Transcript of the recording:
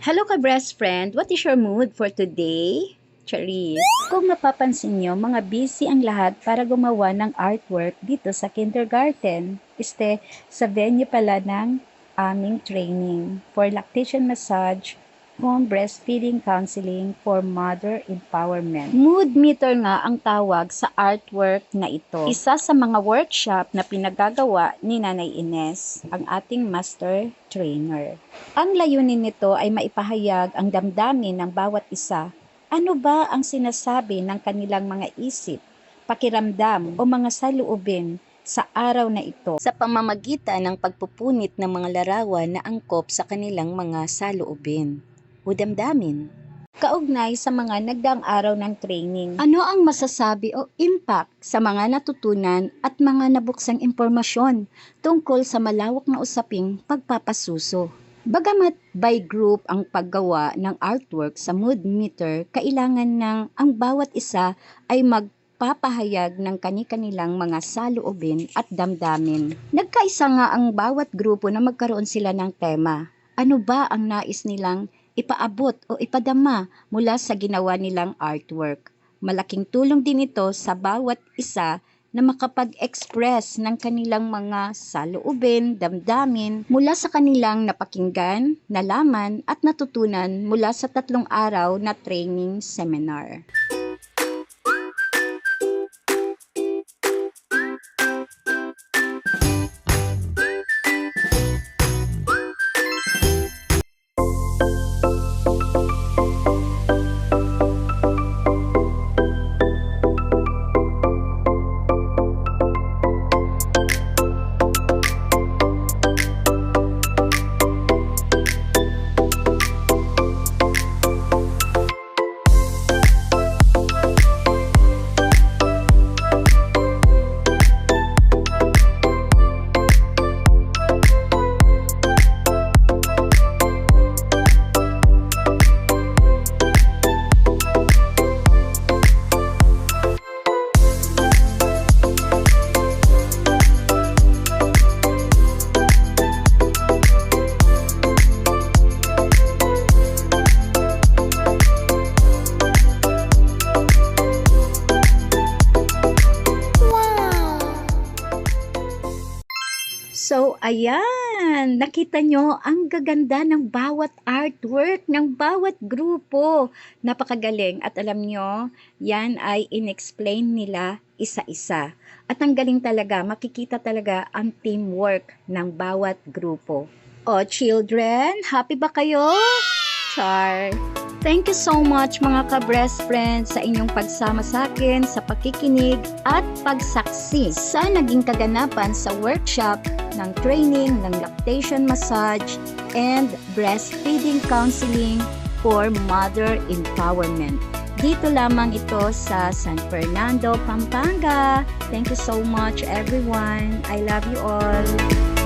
Hello ka best friend, what is your mood for today? Charis. Kung napapansin nyo, mga busy ang lahat para gumawa ng artwork dito sa kindergarten. Este, sa venue pala ng aming training for lactation massage kung breastfeeding counseling for mother empowerment. Mood meter nga ang tawag sa artwork na ito. Isa sa mga workshop na pinagagawa ni Nanay Ines, ang ating master trainer. Ang layunin nito ay maipahayag ang damdamin ng bawat isa. Ano ba ang sinasabi ng kanilang mga isip, pakiramdam o mga saluubin sa araw na ito sa pamamagitan ng pagpupunit ng mga larawan na angkop sa kanilang mga saluubin o damdamin. Kaugnay sa mga nagdaang araw ng training, ano ang masasabi o impact sa mga natutunan at mga nabuksang impormasyon tungkol sa malawak na usaping pagpapasuso? Bagamat by group ang paggawa ng artwork sa mood meter, kailangan ng ang bawat isa ay magpapahayag ng kani-kanilang mga saloobin at damdamin. Nagkaisa nga ang bawat grupo na magkaroon sila ng tema. Ano ba ang nais nilang ipaabot o ipadama mula sa ginawa nilang artwork? Malaking tulong din ito sa bawat isa na makapag-express ng kanilang mga saloobin, damdamin mula sa kanilang napakinggan, nalaman at natutunan mula sa tatlong araw na training seminar. So, ayan, nakita nyo ang gaganda ng bawat artwork, ng bawat grupo. Napakagaling. At alam nyo, yan ay inexplain nila isa-isa. At ang galing talaga, makikita talaga ang teamwork ng bawat grupo. O, children, happy ba kayo? Char! Thank you so much mga ka-breast friends sa inyong pagsama sa akin sa pakikinig at pagsaksi sa naging kaganapan sa workshop ng training ng lactation massage and breastfeeding counseling for mother empowerment. Dito lamang ito sa San Fernando, Pampanga. Thank you so much everyone. I love you all.